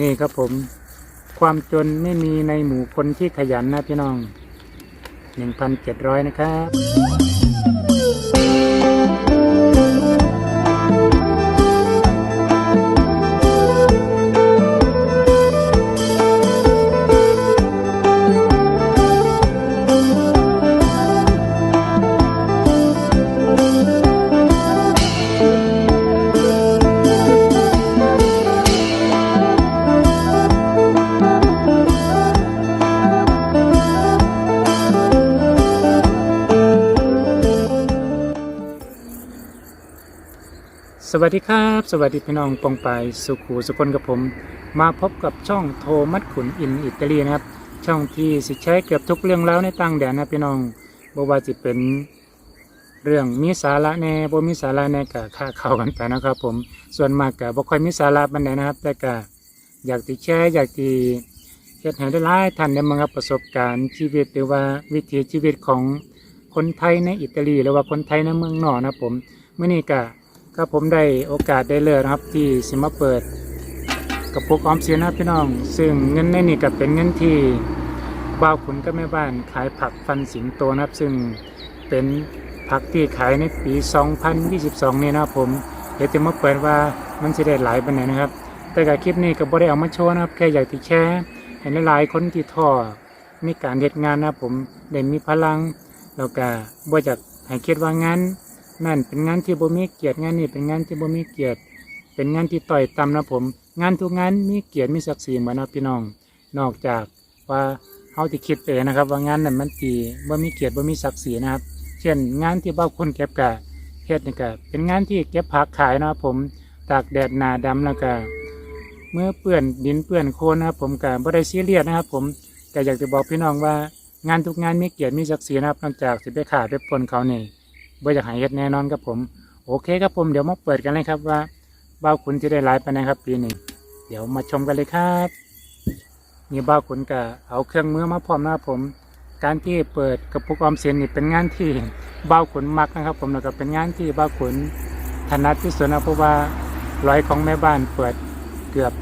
นี่ครับผม ความจนไม่มีในหมู่คนที่ขยันนะพี่น้อง1,700นะครับ สวัสดีครับ สวัสดีพี่น้องปองปสุขูสุคนกับผม มาพบกับช่องโทมัดขุนอินอิตาลีนะครับ ช่องที่สิใช้เกือบทุกเรื่องแล้วในต่างแดนนะพี่น้องบว่าจะเป็นเรื่องมีสาระแน่บ่มีสาระแน่ก็ค่าเข้ากันไปนะครับ ผมส่วนมากก็บ่ค่อยมีสาระบันไดนะครับ แต่ก็อยากติแชร์อยากติเฮ็ดให้ได้หลายท่านได้มารับประสบการณ์ชีวิตหรือว่าวิถีชีวิตของคนไทยในอิตาลีหรือว่าคนไทยในเมืองนอกนะครับผมเมื่อนี้ก็ ก็ผมได้โอกาสได้เลือกนะครับ ที่สิมาเปิดกระปุกออมสินนะพี่น้อง ซึ่งเงินในนี่ก็เป็นเงินที่บ่าวขุนกับแม่บ้านขายผักฟันสิงโตนะครับ ซึ่งเป็นผักที่ขายในปี 2022 นี่นะผมเดี๋ยวจะมาเปิดว่ามันจะได้หลายปันไหนนะครับ แต่กับคลิปนี้ก็บ่ได้เอามาโชว์นะครับ แค่อยากที่แชร์ให้หลายคนที่ท้อมีการเฮ็ดงานนะผมได้มีพลังแล้วก็บ่อยากให้คิดว่างาน นั่นเป็นงานที่บ่มีเกียรติงานนี้เป็นงานที่บ่มีเกียรติ เป็นงานที่ต่อยต่ำนะผม งานทุกงานมีเกียรติมีศักดิ์ศรีเหมือนนะพี่น้อง นอกจากว่าเฮาที่คิดเองนะครับ ว่างานนั้นมันตีบ่มีเกียรติบ่มีศักดิ์ศรีนะครับ เช่น งานที่บ่าคนเก็บกะเฮ็ดนี่ก็เป็นงานที่เก็บผักขายนะครับผมตากแดดหนาดำแล้วก็เมื่อเปื้อนดินเปื้อนโคลนนะครับ ผมก็บ่ได้ซีเรียสนะครับ ผมก็อยากจะบอกพี่น้องว่างานทุกงานมีเกียรติมีศักดิ์ศรีนะครับนอกจากสิไปขาไปปนเขาเนี่ บ่อยากให้เฮ็ดแน่นอนครับผม โอเคครับผมเดี๋ยวมาเปิดกันเลยครับว่าบ้าขุนจะได้หลายไปนใดครับปีนี้เดี๋ยวมาชมกันเลยครับนี่บ้าขุนก็เอาเครื่องมือมาพร้อมนะครับผม การที่เปิดกระปุกออมสินนี่เป็นงานที่บ้าขุนมักนะครับ ผมแล้วก็เป็นงานที่บ้าขุนถนัดที่สุดนะเพราะว่าร้อยของแม่บ้านเปิดเกือบ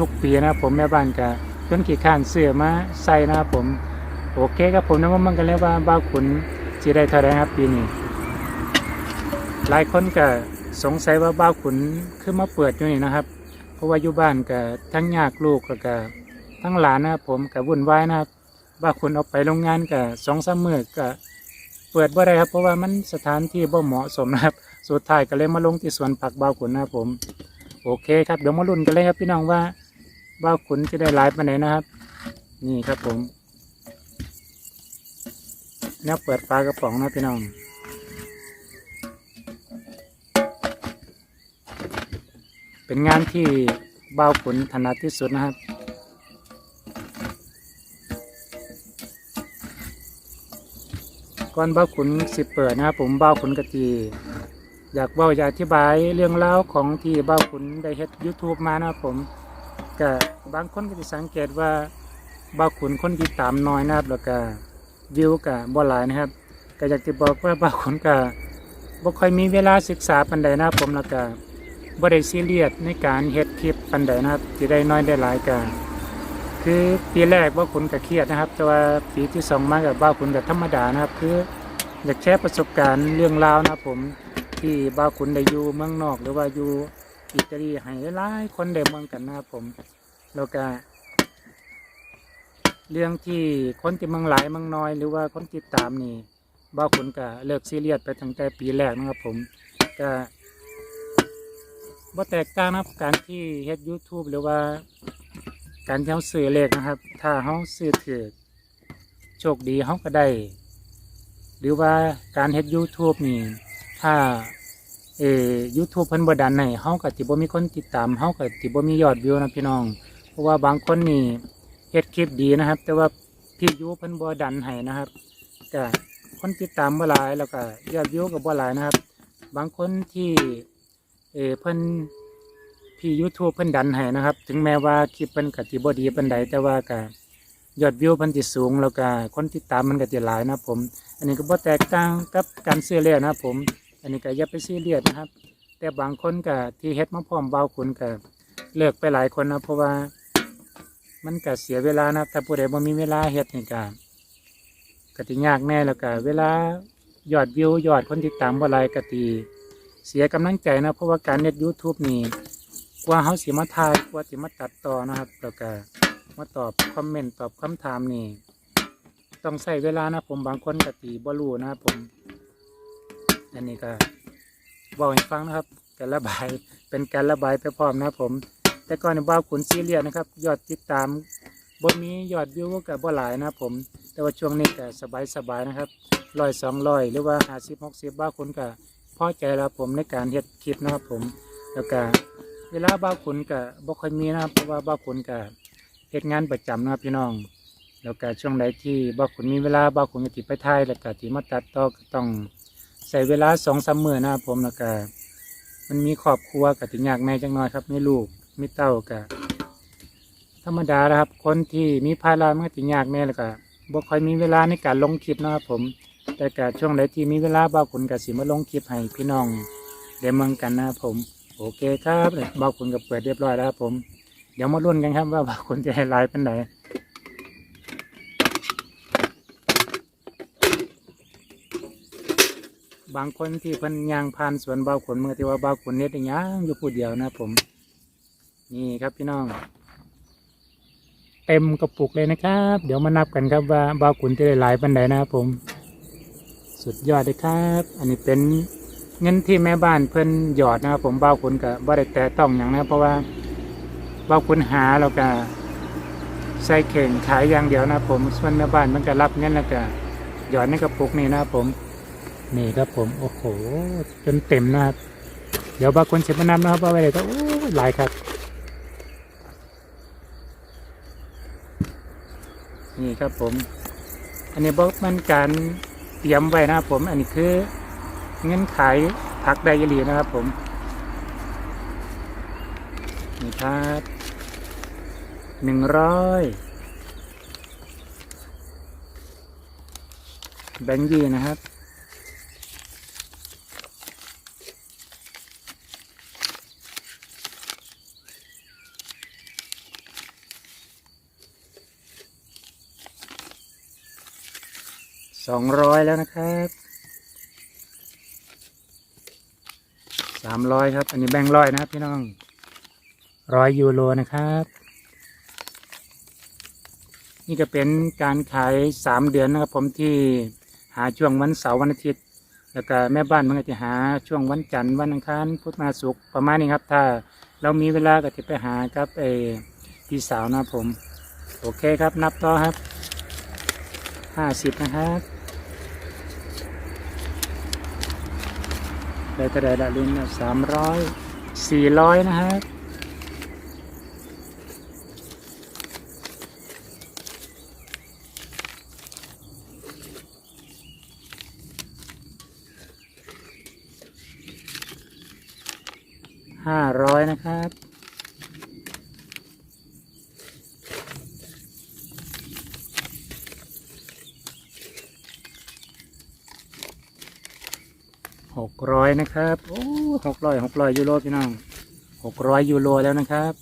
ทุกๆ ปีนะครับผมแม่บ้านก็จนขี้ข้านเสื้อมาใส่นะครับผม โอเคครับผมนะว่ามันกันเลยว่าบ้าขุนจะได้เท่าไรครับปีนี้ หลายคนก็สงสัยว่าบ้าขุนคือมาเปิดอยู่นี่นะครับ เพราะว่าอยู่บ้านก็ทั้งยากลูกแล้วก็ทั้งหลานนะครับผมก็วุ่นวายนะครับบ้าขุนออกไปโรงงานก็สองสามมือก็เปิดบ่ได้ครับ เพราะว่ามันสถานที่บ่เหมาะสมนะครับ สุดท้ายก็เลยมาลงที่สวนผักบ้าขุนนะครับผม โอเคครับเดี๋ยวมาลุ้นกันเลยครับพี่น้องว่าบ้าขุนจะได้หลายปานไหนนะครับ นี่ครับผมแนวเปิดปลากระป๋องนะพี่น้อง เป็นงานที่บ่าวขุนถนัดที่สุดนะครับก่อนบ่าวขุนสิเปิดนะครับผมบ่าวขุนกะจีอยากเบ้าอยากอธิบายเรื่องราของที่บ่าวขุนได้เฮ็ด YouTube มานะครับผมก็บางคนก็จะสังเกตว่าบ่าวขุนคนติดตามน้อยนะครับแล้วก็วิวก็บ่หลายนะครับ ก็อยากจะบอกว่าบ่าวขุนก็บ่ค่อยมีเวลาศึกษาปานใดนะครับผมแล้วก็ บ่ได้ซีเรียสในการเฮ็ดคลิปปันใดนะครับที่ได้น้อยได้หลายกันคือปีแรกว่าคุณก็เครียดนะครับ แต่ว่าปีที่สองมากับบ้าคุณก็ธรรมดานะครับ คืออยากแชร์ประสบการณ์เรื่องราวนะครับผมที่บ้าคุณได้อยู่เมืองนอก หรือว่าอยู่อิตาลีให้หลายคนได้เมืองกันนะครับผมแล้วก็เรื่องที่คนที่เมืองหลายเมืองน้อย หรือว่าคนติดตามนี่บ้าคุณก็เลิกซีเรียสไปตั้งแต่ปีแรกนะครับผมก็ ว่าแตกต่างนะครับการที่เฮ็ด YouTube หรือว่า การที่เราซื้อเลขนะครับ ถ้าเราซื้อถือโชคดีเราก็ได้ หรือว่าการเฮ็ด YouTube นี่ ถ้าเออ YouTube เพิ่นบ่ดันให้เฮาก็สิบ่มีคนติดตามเฮาก็สิบ่มียอดวิวนะพี่น้อง เพราะว่าบางคนนี่เฮ็ดคลิปดีนะครับ แต่ว่าพี่ยูเพิ่นบ่ดันให้นะครับก็คนติดตามบ่หลายแล้วก็ยอดวิวก็บ่หลายนะครับ บางคนที่ เอเพิ่นพี่ YouTube เพิ่นดันให้นะครับ ถึงแม้ว่าคลิปเพิ่นก็สิบ่ดีปานใดแต่ว่าก็ยอดวิวเพิ่นสิสูงแล้วก็คนติดตามมันก็สิหลายนะผม อันนี้ก็บ่แตกต่างกับการซื้อเลขนะผม อันนี้ก็อย่าไปซีเรียสนะครับ แต่บางคนก็ที่เฮ็ดมาพร้อมเบาคุณก็เลิกไปหลายคนนะเพราะว่ามันก็เสียเวลานะครับถ้าผู้ใดบ่มีเวลาเฮ็ดนี่ก็ก็สิยากแน่แล้วก็เวลายอดวิวยอดคนติดตามบ่หลายก็สิ เสียกำลังใจนะเพราะว่าการเน็ต YouTube นี่กว่าเฮาสิมาถ่ายกว่าสิมาตัดต่อนะครับแล้วก็มาตอบคอมเมนต์ตอบคำถามนี่ต้องใช้เวลานะผมบางคนก็สิบ่รู้นะครับผม อันนี้ก็บอกให้ฟังนะครับการระบายเป็นการระบายไปพร้อมนะครับผม แต่ก่อนในบ้าขุนซีเรียนะครับ ยอดติดตามบนนี้ยอดวิวก็บ่หลายนะครับผม แต่ว่าช่วงนี้ก็สบายสบายๆนะครับร้อยสองร้อยหรือว่าห้าสิบหกสิบบ้าขุนก็ พอใจแล้วผมในการเฮ็ดคลิปนะครับผมแล้วก็เวลาบ้าขุนก็บ่ค่อยมีนะครับเพราะว่าบ้าขุนก็เฮ็ดงานประจำนะครับพี่น้อง แล้วก็ช่วงใดที่บ้าวขุนมีเวลาบ้าวขุนก็ติไปถ่ายแล้วก็ติมาตัดต่อก็ต้องใส่เวลาสองสามมื้อนะครับผมแล้วก็มันมีครอบครัวกับติยากแม่จังน้อยครับมีลูกมีเต้ากับธรรมดาแล้วครับ คนที่มีภาระมันก็ติยากแม่แล้วก็บ่ค่อยมีเวลาในการลงคลิปนะครับผม แต่กช่วงใดที่มีเวลาบ่าวขุนกับสิมาลงคลิปให้พี่น้องได้เมืองกันนะครับผม โอเคครับเบ่าวขุนกับเปิดเรียบร้อยแล้วครับผม เดี๋ยวมาลุ้นกันครับว่าบ่าวขุนจะให้ลฟ์เป็นไหนบางคนที่เพิ่นยางผ่านสวนบ่าวขุนเมื่อที่ว่าบ่าวขุนเน็ตย่างอยู่ผู้เดียวนะผม นี่ครับพี่น้อง เต็มกระปุกเลยนะครับ เดี๋ยวมานับกันครับว่าบ่าวขุนจะได้หลายปันใดนะครับผม สุดยอดเลยครับ อันนี้เป็นเงินที่แม่บ้านเพิ่นหยอดนะครับ ผมบ่าวขุนกับบ่ได้แต่ต้องอย่างนะเพราะว่าบ่าวขุนหาแล้วก็ใส่เข่งขายอย่างเดียวนะครับผมส่วนแม่บ้านมันก็รับเงินแล้วก็หยอดในกระปุกนี่นะครับผมนี่ครับผมโอ้โหจนเต็มนะครับเดี๋ยวบางคนเช็ดมานำนะครับว่าไปเลยก็โอ้หลายครับ นี่ครับผม อันนี้บอกมันการ ตรียมไว้นะครับผม อันนี้คือเงินขายผักไดอารีนะครับผม นี่ครับหนึ่งร้อยแบงยีนะครับ สองร้อยแล้วนะครับสามร้อยครับ อันนี้แบงร้อยนะครับพี่น้องร้อยยูโรนะครับ นี่ก็เป็นการขายสามเดือนนะครับ ผมที่หาช่วงวันเสาร์วันอาทิตย์ แล้วก็แม่บ้านมันก็จะหาช่วงวันจันทร์วันอังคารพุธมาศุกร์ประมาณนี้ครับ ถ้าเรามีเวลาก็จะไปหาครับเอพี่สาวนะผม โอเคครับนับต่อครับห้าสิบนะครับ ได้กระไดละลินสามร้อยสี่ร้อยนะฮะห้าร้อยนะครับ ร้อยนะครับโอ้หกร้อยหกร้อยยูโรพี่น้องหกร้อยยูโรแล้วนะครับ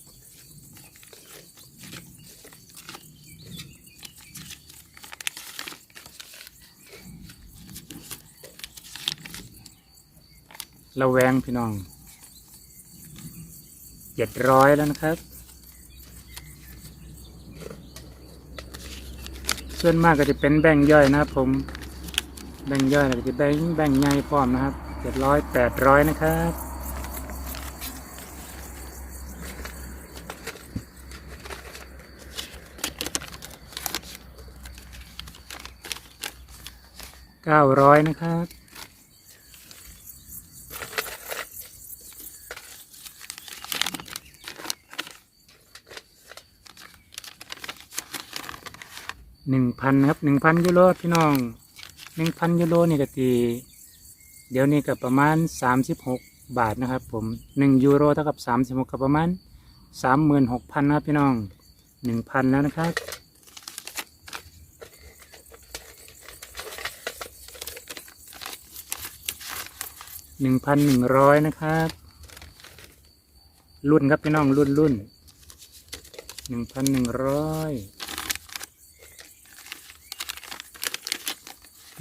ระแวงพี่น้องเจ็ดร้อยแล้วนะครับ ส่วนมากก็จะเป็นแบ่งค์ย่อยนะครับผม แบ่งค์ย่อยก็จะแบ่งค์แบ่งค์ใหญ่พร้อมนะครับ เจ็ดร้อยแปดร้อยนะครับ เก้าร้อยนะครับหนึ่งพันครับหนึ่งพันยูโรพี่น้องหนึ่งพันยูโรนี่ก็ตี เดี๋ยวนี้ก็ประมาณสามสิบหกบาทนะครับผมหนึ่งยูโรเท่ากับสามสิบหกก็ประมาณสามหมื่นหกพันนะครับพี่น้องหนึ่งพันแล้วนะครับหนึ่งพันหนึ่งร้อยนะครับ รุ่นครับพี่น้องรุ่นรุ่นหนึ่งพันหนึ่งร้อย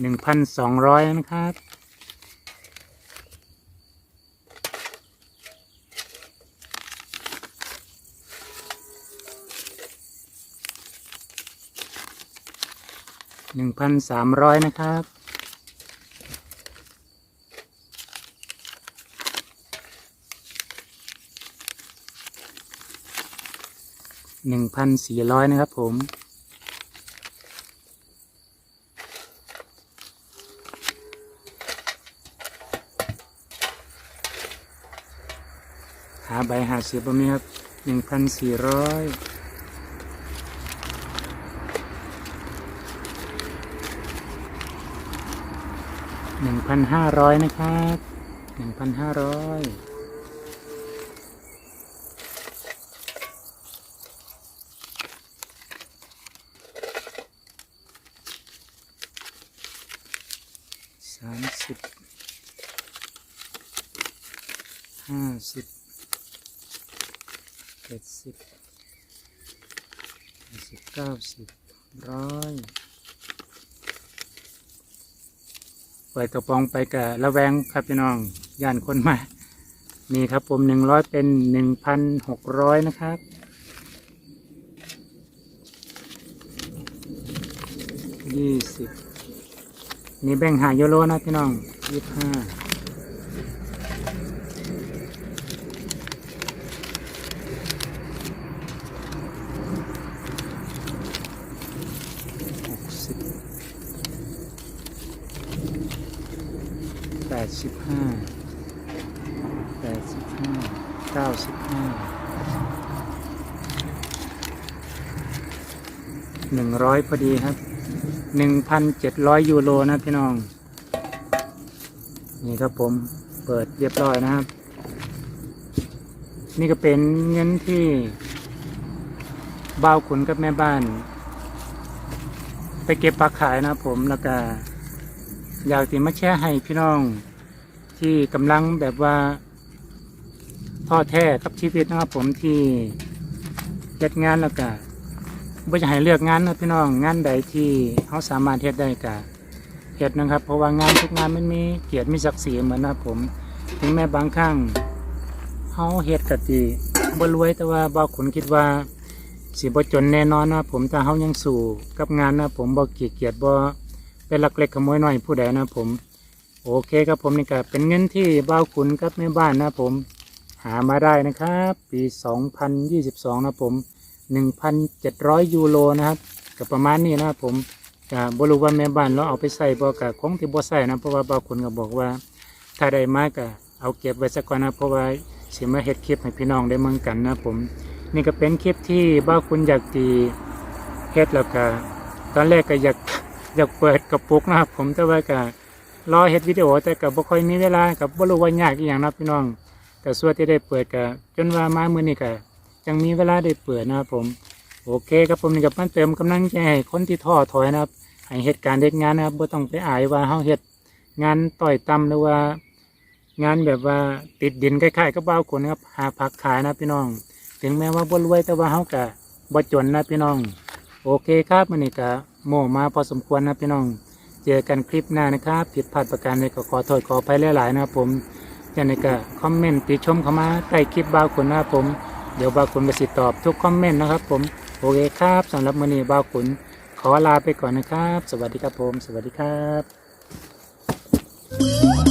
หนึ่งพันสองร้อยนะครับ หนึ่งพันสามร้อยนะครับ หนึ่งพันสี่ร้อยนะครับผมหาใบหาเสียบะมีครับหนึ่งพันสี่ร้อย หนึ่งพันห้าร้อยนะครับหนึ่งพันห้าร้อยสามสิบห้าสิบเจ็ดสิบสิบเก้าสิบร้อย เปิดกระป๋องไปกับระแวงครับพี่น้องย่านคนมานี่ครับผมหนึ่งร้อยเป็นหนึ่งพันหกร้อยนะครับ ยี่สิบนี่แบ่งหาโยโลนะพี่น้องยี่ห้า หกสิบแป ดสิบห้าแปดสิบห้าเก้าสิบห้าหนึ่งร้อยพอดีครับหนึ่งพันเจ็ดร้อยยูโรนะพี่น้อง นี่ครับผมเปิดเรียบร้อยนะครับ นี่ก็เป็นเงินที่บ่าวขุนกับแม่บ้าน ไปเก็บปลาขายนะผมแล้วก็อยากที่มาแชร์ให้พี่น้อง ที่กำลังแบบว่าท้อแท้กับชีวิตนะครับ ผมที่เฮ็ดงานแล้วก็ไม่จะให้เลือกงานนะพี่น้องงานใดที่เขาสามารถเฮ็ดได้ก็เฮ็ดนะครับ เพราะว่างานทุกงานมันมีเกียรติมีศักดิ์ศรีเหมือนนะครับผม ถึงแม้บางครั้งเขาเฮ็ดกะติบ่รวยแต่ว่าบ่าวขุนคิดว่าสิบ่จนแน่นอนนะผมถ้าเฮายังสู้กับงานนะผมบ่ขี้เกียจบ่เป็นลักเล็กขโมยน้อยผู้ใดนะผม โอเคครับผมนี่ก็เป็นเงินที่บ่าวขุนกับแม่บ้านนะผม หามาได้นะครับ ปี 2022 นะผม 1,700 ยูโรนะครับก็ประมาณนี้นะครับผมก็บ่รู้ว่าแม่บ้านเราเอาไปใส่บ่ก็คงที่บ่ใส่นะเพราะว่าบ่าวขุนก็บอกว่า ถ้าได้มาก็เอาเก็บไว้สักก่อนนะเพราะว่าสิมาเฮ็ดคลิปให้พี่น้องได้เมืองกันนะผม นี่ก็เป็นคลิปที่บ้าคุณอยากตีเฮ็ดแล้วก็ตอนแรกก็อยากอยากเปิดกระปุกนะครับผมแต่ว่าก็ รอเฮ็ดวิดีโอแต่ก็บ่ค่อยมีเวลากับบ่รู้ว่ายากอีหยังนะพี่น้องก็ส่วนที่ได้เปิดก็จนว่ามามื้อนี้ก็ยังมีเวลาได้เปิดนะครับผม โอเคครับผมนี่ก็มันเติมกำลังใจให้คนที่ท้อถอยนะครับให้เหตุการณ์เด็ดงานนะครับบ่ต้องไปอายว่าเฮาเฮ็ดงานต่อยต่ำหรือว่า งานแบบว่าติดดินคล้ายๆกับบ้าวคนนะครับหาผักขายนะพี่น้อง ถึงแม้ว่าบ่รวยแต่ว่าเฮาก็บ่จนนะพี่น้อง โอเคครับมื้อนี้ก็โม่มาพอสมควรนะพี่น้อง เจอกันคลิปหน้านะครับผิดพลาดประการใดก็ขอโทษขออภัยหลายๆนะครับผมยังไงก็คอมเมนต์ติชมเข้ามาใต้คลิปบ่าวคนนะครับผม เดี๋ยวบ่าวคนไปสิตอบทุกคอมเมนต์นะครับผมโอเคครับสำหรับมื้อนี้บ่าวคนขอลาไปก่อนนะครับ สวัสดีครับผม สวัสดีครับ